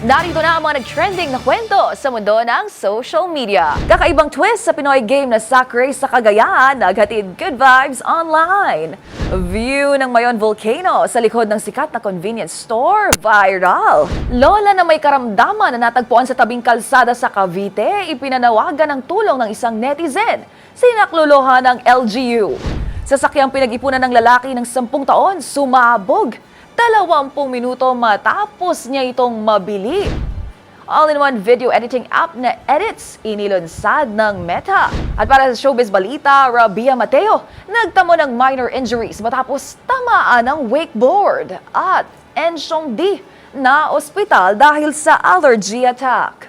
Narito na ang mga nag-trending na kwento sa mundo ng social media. Kakaibang twist sa Pinoy game na sack race sa Cagayan, naghatid good vibes online. View ng Mayon Volcano sa likod ng sikat na convenience store, viral. Lola na may karamdaman na natagpuan sa tabing kalsada sa Cavite, ipinanawagan ng tulong ng isang netizen. Sinakluluhan ng LGU. Sasakyang pinag-ipunan ng lalaki ng 10 taon, sumabog. 20 minuto matapos niya itong mabili. All-in-one video editing app na Edits, inilunsad ng Meta. At para sa showbiz balita, Rabia Mateo, nagtamo ng minor injuries matapos tamaan ng wakeboard. At Ensyong D, na ospital dahil sa allergy attack.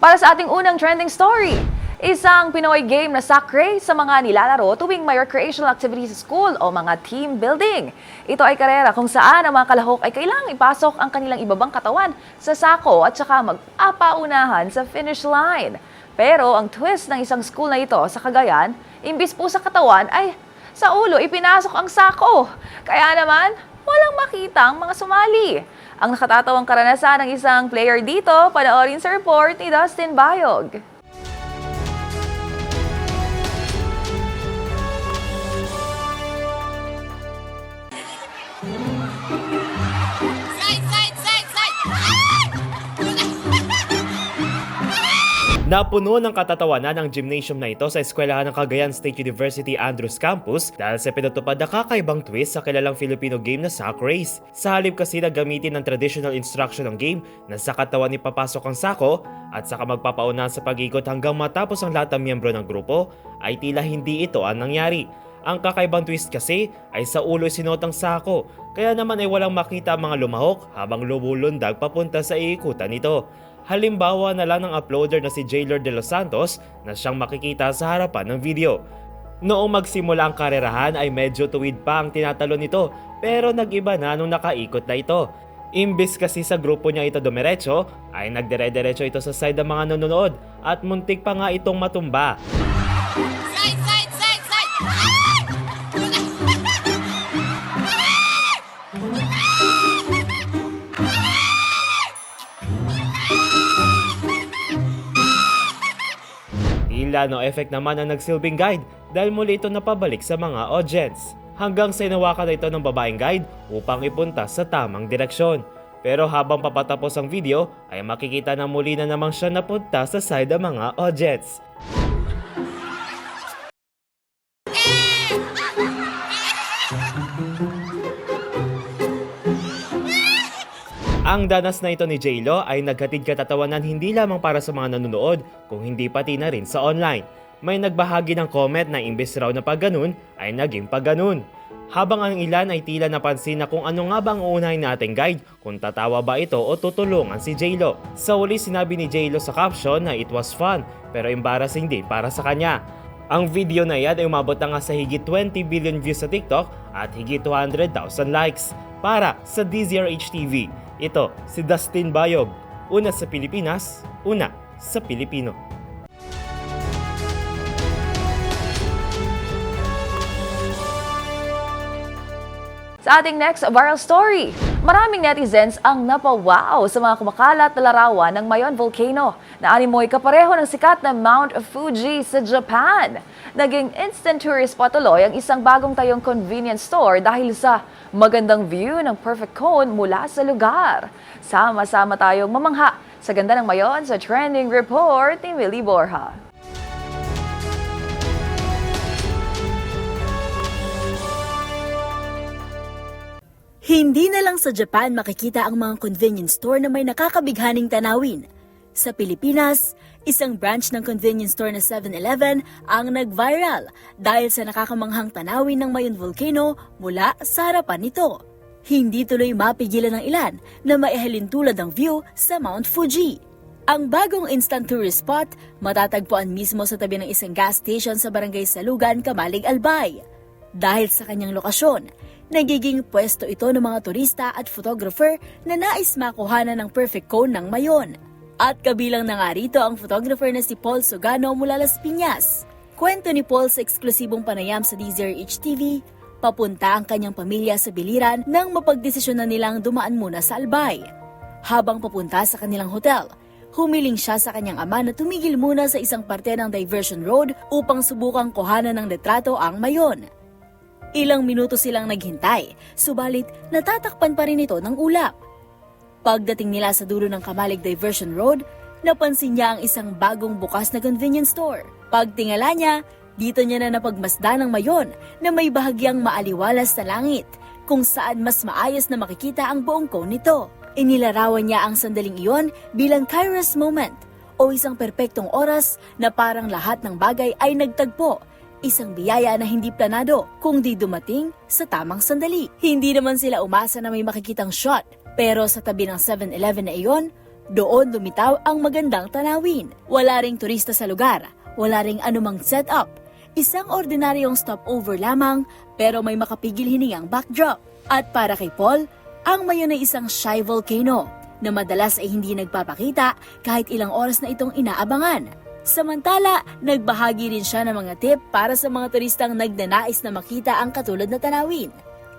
Para sa ating unang trending story, isang Pinoy game na sack race sa mga nilalaro tuwing may recreational activities sa school o mga team building. Ito ay karera kung saan ang mga kalahok ay kailangang ipasok ang kanilang ibabang katawan sa sako at saka magpapaunahan sa finish line. Pero ang twist ng isang school na ito sa Cagayan, imbis po sa katawan ay sa ulo ipinasok ang sako. Kaya naman, walang makita ang mga sumali. Ang nakatatawang karanasan ng isang player dito, panoorin sa report ni Dustin Bayog. Napuno ng katatawanan ang gymnasium na ito sa eskwelahan ng Cagayan State University Andrews Campus dahil sa pinatupad na kakaibang twist sa kilalang Filipino game na sack race. Sa halip kasi na gamitin ng traditional instruction ng game na sa katawan ipapasok ang sako at saka magpapauna sa pag-ikot hanggang matapos ang lahat ng miyembro ng grupo, ay tila hindi ito ang nangyari. Ang kakaibang twist kasi ay sa ulo sinotang sako, kaya naman ay walang makita ang mga lumahok habang lumulundag papunta sa iikutan nito. Halimbawa na lang ng uploader na si Jaylor De Los Santos na siyang makikita sa harapan ng video. Noong magsimula ang karerahan ay medyo tuwid pa ang tinatalo nito pero nag-iba na nung nakaikot na ito. Imbis kasi sa grupo niya ito dumiretso, ay nagdire-diretso ito sa side ng mga nanonood at muntik pa nga itong matumba. Tila no effect naman ang nagsilbing guide dahil muli ito napabalik sa mga audience. Hanggang sa inawakan na ito ng babaeng guide upang ipunta sa tamang direksyon. Pero habang papatapos ang video ay makikita na muli na namang siya napunta sa side ng mga audience. Ang danas na ito ni JLo ay naghatid katatawanan hindi lamang para sa mga nanonood, kung hindi pati na rin sa online. May nagbahagi ng comment na imbes raw na pagganun ay naging pagganun. Habang ang ilan ay tila napansin na kung ano nga ba ang uunahin nating guide, kung tatawa ba ito o tutulungan si JLo. Sa uli sinabi ni JLo sa caption na it was fun, pero embarrassing din para sa kanya. Ang video na yan ay umabot na nga sa higit 20 billion views sa TikTok at higit 200,000 likes. Para sa DZRH TV, ito si Dustin Bayog. Una sa Pilipinas, una sa Pilipino. Sa ating next viral story, maraming netizens ang napawaw sa mga kumakalat na larawan ng Mayon Volcano na animoy kapareho ng sikat na Mount Fuji sa Japan. Naging instant tourist spot tuloy ang isang bagong tayong convenience store dahil sa magandang view ng perfect cone mula sa lugar. Sama-sama tayong mamangha sa ganda ng Mayon sa trending report ni Millie Borja. Hindi na lang sa Japan makikita ang mga convenience store na may nakakabighaning tanawin. Sa Pilipinas, isang branch ng convenience store na 7-Eleven ang nag-viral dahil sa nakakamanghang tanawin ng Mayon Volcano mula sa harapan nito. Hindi tuloy mapigilan ng ilan na maihalin tulad ang view sa Mount Fuji. Ang bagong instant tourist spot matatagpuan mismo sa tabi ng isang gas station sa barangay Salugan, Kamalig, Albay. Dahil sa kanyang lokasyon, nagiging pwesto ito ng mga turista at photographer na nais makuhanan ng perfect cone ng mayon. At kabilang na nga rito ang photographer na si Paul Sogano mula Las Piñas. Kwento ni Paul sa eksklusibong panayam sa DZRH TV, papunta ang kanyang pamilya sa biliran nang mapagdesisyon na nilang dumaan muna sa Albay. Habang papunta sa kanilang hotel, humiling siya sa kanyang ama na tumigil muna sa isang parte ng diversion road upang subukang kuhanan ng litrato ang mayon. Ilang minuto silang naghintay, subalit natatakpan pa rin ito ng ulap. Pagdating nila sa dulo ng Kamalig Diversion Road, napansin niya ang isang bagong bukas na convenience store. Pagtingala niya, dito niya na napagmasda ng mayon na may bahagyang maaliwalas sa langit, kung saan mas maayos na makikita ang buong cone nito. Inilarawan niya ang sandaling iyon bilang Kairos moment o isang perpektong oras na parang lahat ng bagay ay nagtagpo Isang biyaya na hindi planado kung di dumating sa tamang sandali. Hindi naman sila umasa na may makikitang shot. Pero sa tabi ng 7-Eleven na iyon, doon lumitaw ang magandang tanawin. Wala ring turista sa lugar, wala ring anumang setup. Isang ordinaryong stopover lamang pero may makapigil hiningang backdrop. At para kay Paul, ang mayon ay isang shy volcano na madalas ay hindi nagpapakita kahit ilang oras na itong inaabangan. Samantala, nagbahagi rin siya ng mga tip para sa mga turistang nagnanais na makita ang katulad na tanawin.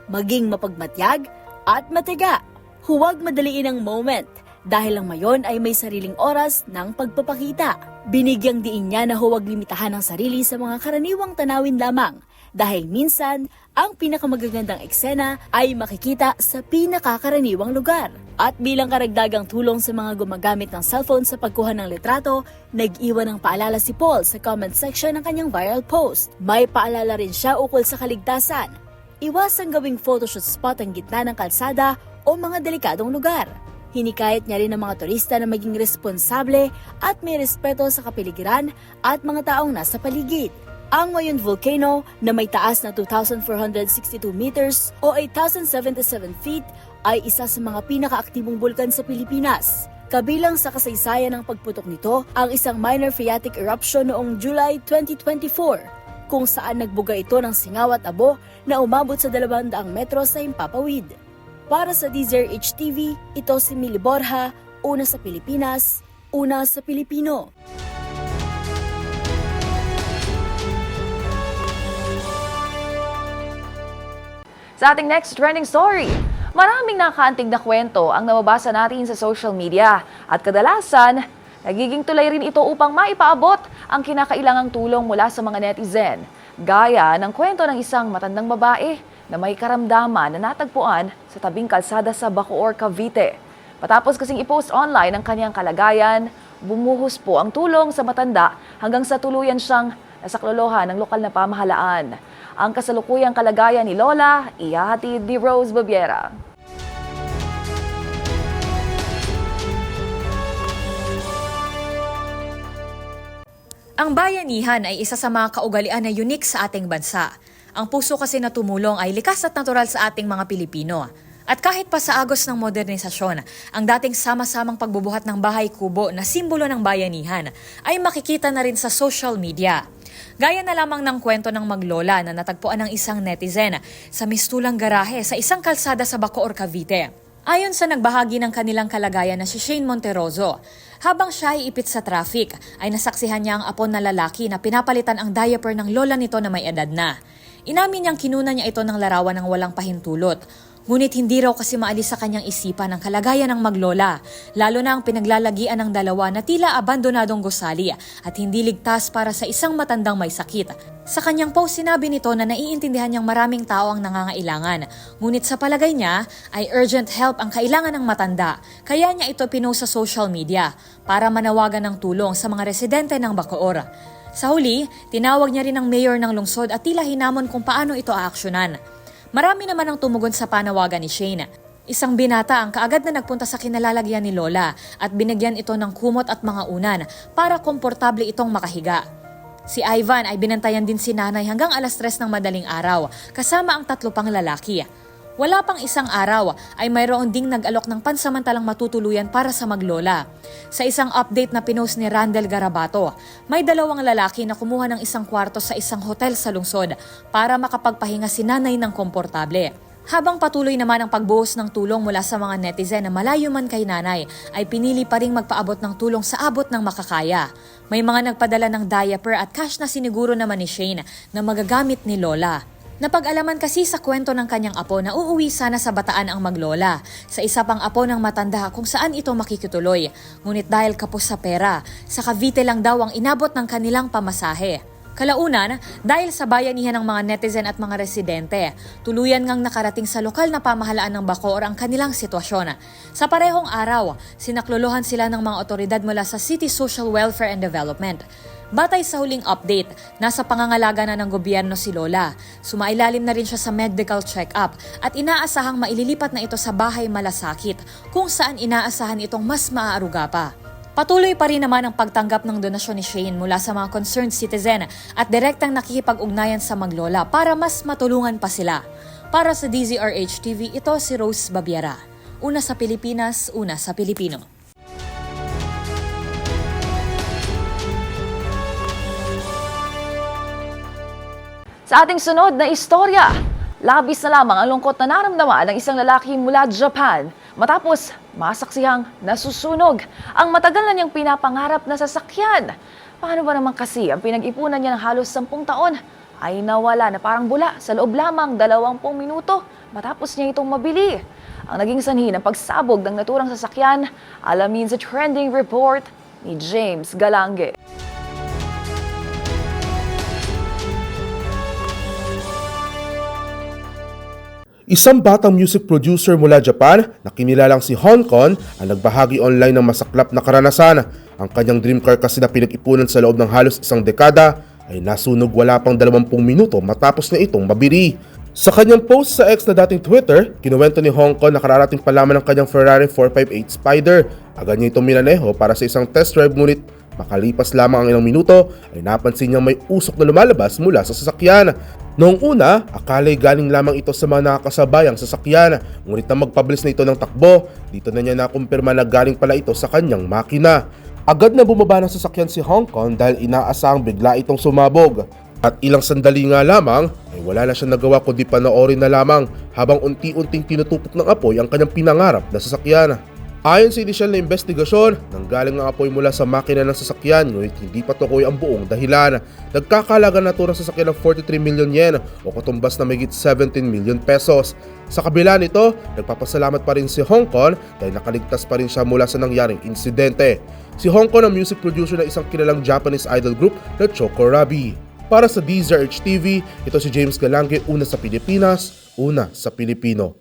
Maging mapagmatyag at matiga. Huwag madaliin ang moment dahil ang mayon ay may sariling oras ng pagpapakita. Binigyang diin niya na huwag limitahan ang sarili sa mga karaniwang tanawin lamang dahil minsan ang pinakamagagandang eksena ay makikita sa pinakakaraniwang lugar. At bilang karagdagang tulong sa mga gumagamit ng cellphone sa pagkuha ng litrato, nag-iwan ng paalala si Paul sa comment section ng kanyang viral post. May paalala rin siya ukol sa kaligtasan. Iwasang gawing photoshoot spot ang gitna ng kalsada o mga delikadong lugar. Hinikayat niya rin ang mga turista na maging responsable at may respeto sa kapiligiran at mga taong nasa paligid. Ang Mayon Volcano na may taas na 2,462 meters o 8,077 feet ay isa sa mga pinakaaktibong bulkan sa Pilipinas. Kabilang sa kasaysayan ng pagputok nito ang isang minor phreatic eruption noong July 2024 kung saan nagbuga ito ng singaw at abo na umabot sa 200 metro sa Himpapawid. Para sa DZRH TV, ito si Mili Borja, una sa Pilipinas, una sa Pilipino. Sa ating next trending story, maraming nakaantig na kwento ang nababasa natin sa social media at kadalasan, nagiging tulay rin ito upang maipaabot ang kinakailangang tulong mula sa mga netizen. Gaya ng kwento ng isang matandang babae na may karamdaman na natagpuan sa tabing kalsada sa Bacoor, Cavite. Matapos kasing i-post online ang kanyang kalagayan, bumuhos po ang tulong sa matanda hanggang sa tuluyan siyang nasaklolohan ng lokal na pamahalaan. Ang kasalukuyang kalagayan ni Lola, ihahatid ni Rose Babiera. Ang bayanihan ay isa sa mga kaugalian na unique sa ating bansa. Ang puso kasi na tumulong ay likas at natural sa ating mga Pilipino. At kahit pa sa agos ng modernisasyon, ang dating sama-samang pagbubuhat ng bahay kubo na simbolo ng bayanihan ay makikita na rin sa social media. Gaya na lamang ng kwento ng maglola na natagpuan ng isang netizen sa mistulang garahe sa isang kalsada sa Bacoor, Cavite. Ayon sa nagbahagi ng kanilang kalagayan na si Shane Monteroso, habang siya ay ipit sa traffic, ay nasaksihan niya ang apon na lalaki na pinapalitan ang diaper ng lola nito na may edad na. Inamin niyang kinuna niya ito ng larawan ng walang pahintulot. Ngunit hindi raw kasi maalis sa kanyang isipan ang kalagayan ng maglola, lalo na ang pinaglalagian ng dalawa na tila abandonadong gusali at hindi ligtas para sa isang matandang may sakit. Sa kanyang post sinabi nito na naiintindihan niyang maraming tao ang nangangailangan, ngunit sa palagay niya ay urgent help ang kailangan ng matanda, kaya niya ito pinost sa social media para manawagan ng tulong sa mga residente ng Bacoor. Sa huli, tinawag niya rin ang mayor ng lungsod at tila hinamon kung paano ito aaksyonan. Marami naman ang tumugon sa panawagan ni Shane. Isang binata ang kaagad na nagpunta sa kinalalagyan ni Lola at binigyan ito ng kumot at mga unan para komportable itong makahiga. Si Ivan ay binantayan din si nanay hanggang alas tres ng madaling araw kasama ang tatlo pang lalaki. Wala pang isang araw ay mayroon ding nag-alok ng pansamantalang matutuluyan para sa maglola. Sa isang update na pinost ni Randall Garabato, may dalawang lalaki na kumuha ng isang kwarto sa isang hotel sa lungsod para makapagpahinga si nanay ng komportable. Habang patuloy naman ang pagbuhos ng tulong mula sa mga netizen na malayo man kay nanay, ay pinili pa ring magpaabot ng tulong sa abot ng makakaya. May mga nagpadala ng diaper at cash na siniguro naman ni Shane na magagamit ni Lola. Napag-alaman kasi sa kwento ng kanyang apo na uuwi sana sa bataan ang maglola sa isa pang apo ng matanda kung saan ito makikituloy. Ngunit dahil kapos sa pera, sa Cavite lang daw ang inabot ng kanilang pamasahe. Kalaunan, dahil sa bayanihan ng mga netizen at mga residente, tuluyan ngang nakarating sa lokal na pamahalaan ng Bacoor ang kanilang sitwasyon. Sa parehong araw, sinaklolohan sila ng mga otoridad mula sa City Social Welfare and Development. Batay sa huling update, nasa pangangalaga na ng gobyerno si Lola. Sumailalim na rin siya sa medical check-up at inaasahang maililipat na ito sa bahay malasakit kung saan inaasahan itong mas maaaruga pa. Patuloy pa rin naman ang pagtanggap ng donasyon ni Shane mula sa mga concerned citizen at direktang nakikipag-ugnayan sa maglola para mas matulungan pa sila. Para sa DZRH TV, ito si Rose Babiera. Una sa Pilipinas, una sa Pilipino. Sa ating sunod na istorya, labis na lamang ang lungkot na naramdaman ng isang lalaki mula Japan matapos masaksihang nasusunog ang matagal na niyang pinapangarap na sasakyan. Paano ba naman kasi ang pinag-ipunan niya ng halos 10 taon ay nawala na parang bula sa loob lamang 20 minuto matapos niya itong mabili. Ang naging sanhi ng pagsabog ng naturang sasakyan, alamin sa trending report ni James Galange. Isang batang music producer mula Japan na kinilalang si Hong Kong ang nagbahagi online ng masaklap na karanasan. Ang kanyang dream car kasi na pinag-ipunan sa loob ng halos isang dekada ay nasunog wala pang 20 minuto matapos na itong mabiri. Sa kanyang post sa ex na dating Twitter, kinuwento ni Hong Kong na kararating pa lamang ng kanyang Ferrari 458 Spider. Agad niya itong minaneho para sa isang test drive ngunit makalipas lamang ang ilang minuto ay napansin niyang may usok na lumalabas mula sa sasakyan. Noong una, akala'y galing lamang ito sa mga nakakasabayang sasakyan, ngunit na magpabilis na ito ng takbo, dito na niya nakumpirma na galing pala ito sa kanyang makina. Agad na bumaba ng sasakyan si Hong Kong dahil inaasahang bigla itong sumabog. At ilang sandali nga lamang ay wala na siya nagawa kundi panoorin na lamang habang unti-unting tinutupok ng apoy ang kanyang pinangarap na sasakyan. Ayon sa inisyal na investigasyon, nanggaling ang apoy mula sa makina ng sasakyan ngunit hindi pa tukoy ang buong dahilan. Nagkakalaga na ito ng sasakyan ng 43 million yen o katumbas na mayigit 17 million pesos. Sa kabila nito, nagpapasalamat pa rin si Hong Kong dahil nakaligtas pa rin siya mula sa nangyaring insidente. Si Hong Kong ang music producer ng isang kilalang Japanese idol group na Choco Rabi. Para sa DZRH TV, ito si James Galange, una sa Pilipinas, una sa Pilipino.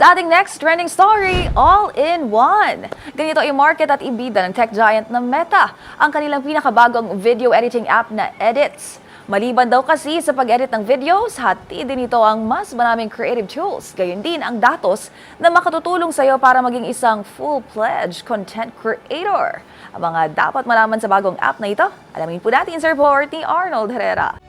Sa ating next trending story, all-in-one. Ganito i-market at ibida ng tech giant na Meta ang kanilang pinakabagong video editing app na Edits. Maliban daw kasi sa pag-edit ng videos, hati din ang mas maraming creative tools. Gayon din ang datos na makatutulong sa iyo para maging isang full-fledged content creator. Ang mga dapat malaman sa bagong app na ito, alamin po natin sa report ni Arnold Herrera.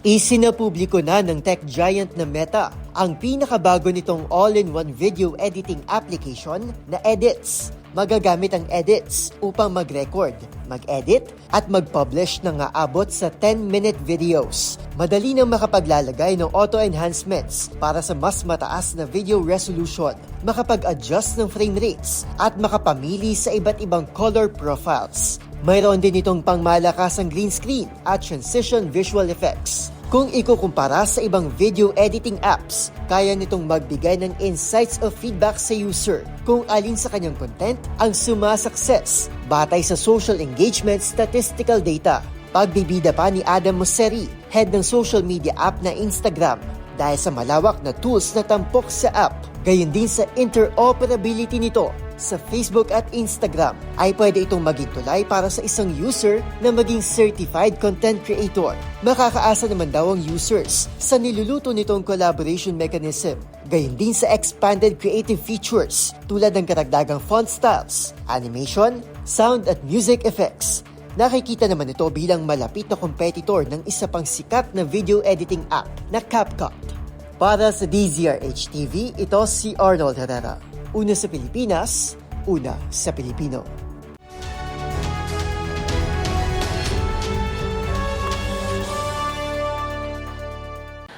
Isinapubliko na ng tech giant na Meta ang pinakabago nitong all-in-one video editing application na Edits. Magagamit ang Edits upang mag-record, mag-edit at mag-publish ng aabot sa 10-minute videos. Madali nang makapaglalagay ng auto-enhancements para sa mas mataas na video resolution, makapag-adjust ng frame rates at makapamili sa iba't ibang color profiles. Mayroon din itong pangmalakasang green screen at transition visual effects. Kung ikukumpara sa ibang video editing apps, kaya nitong magbigay ng insights of feedback sa user kung alin sa kanyang content ang sumasukses batay sa social engagement statistical data. Pagbibida pa ni Adam Mosseri, head ng social media app na Instagram, dahil sa malawak na tools na tampok sa app Gayon din sa interoperability nito sa Facebook at Instagram ay pwede itong maging tulay para sa isang user na maging certified content creator. Makakaasa naman daw ang users sa niluluto nitong collaboration mechanism. Gayon din sa expanded creative features tulad ng karagdagang font styles, animation, sound at music effects. Nakikita naman ito bilang malapit na competitor ng isa pang sikat na video editing app na CapCut. Para sa DZRH TV, ito si Arnold Herrera. Una sa Pilipinas, una sa Pilipino.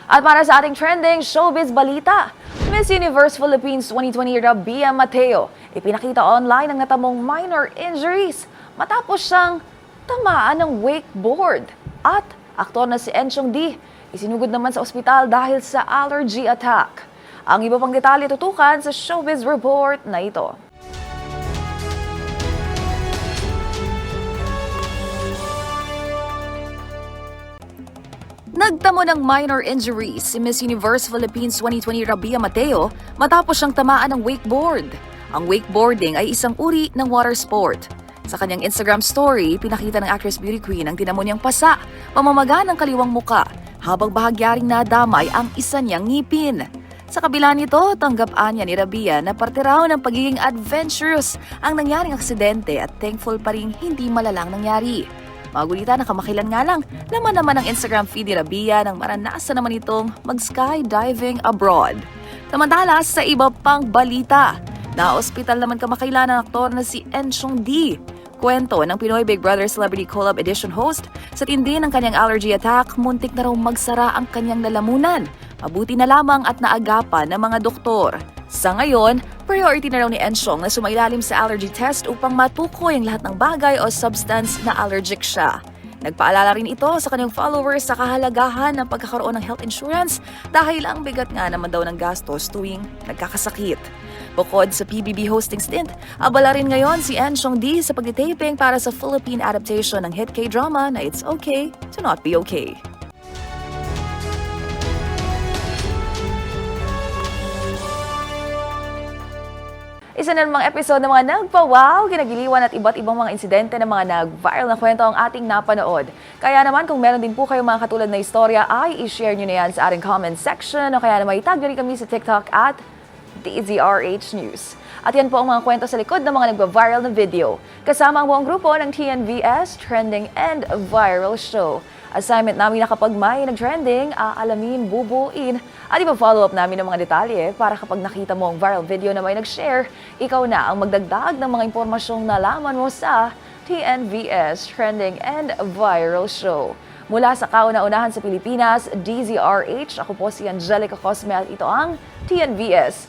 At para sa ating trending showbiz balita, Miss Universe Philippines 2020 Rabia Mateo ipinakita online ang natamong minor injuries matapos siyang tamaan ng wakeboard. At aktor na si Enchong D isinugod naman sa ospital dahil sa allergy attack. Ang iba pang detalye tutukan sa showbiz report na ito. Nagtamo ng minor injuries si Miss Universe Philippines 2020 Rabia Mateo matapos siyang tamaan ng wakeboard. Ang wakeboarding ay isang uri ng water sport. Sa kanyang Instagram story, pinakita ng actress beauty queen ang tinamo niyang pasa, pamamaga ng kaliwang muka, habang bahagyaring nadamay ang isa niyang ngipin. Sa kabila nito, tanggap niya ni Rabia na parte raw ng pagiging adventurous ang nangyaring aksidente at thankful pa rin hindi malalang nangyari. Magulita na kamakilan nga lang, laman naman ang Instagram feed ni Rabia nang maranasan naman itong mag-skydiving abroad. Samantala, sa iba pang balita, na-hospital naman kamakailan ang aktor na si Enchong D. Kwento ng Pinoy Big Brother Celebrity Collab Edition host, sa tindi ng kanyang allergy attack, muntik na raw magsara ang kanyang lalamunan. Mabuti na lamang at naagapan ng mga doktor. Sa ngayon, priority na raw ni Enchong na sumailalim sa allergy test upang matukoy ang lahat ng bagay o substance na allergic siya. Nagpaalala rin ito sa kanyang followers sa kahalagahan ng pagkakaroon ng health insurance dahil ang bigat nga naman daw ng gastos tuwing nagkakasakit. Bukod sa PBB hosting stint, abala rin ngayon si Enchong D sa pagtitaping para sa Philippine adaptation ng hit K-drama na It's Okay to Not Be Okay. Isa na namang episode ng mga nagpa-wow, ginagiliwan at iba't ibang mga insidente ng mga nag-viral na kwento ang ating napanood. Kaya naman kung meron din po kayong mga katulad na istorya ay i-share nyo na yan sa ating comment section o kaya naman itag nyo rin kami sa TikTok at DZRH News. At yan po ang mga kwento sa likod ng mga nagpa-viral na video. Kasama ang buong grupo ng TNVS Trending and Viral Show. Assignment namin na kapag may nag-trending, aalamin, bubuin, at ipa-follow up namin ng mga detalye para kapag nakita mo ang viral video na may nag-share, ikaw na ang magdagdag ng mga impormasyong nalaman mo sa TNVS Trending and Viral Show. Mula sa kauna-unahan sa Pilipinas, DZRH, ako po si Angelica Cosme at ito ang TNVS.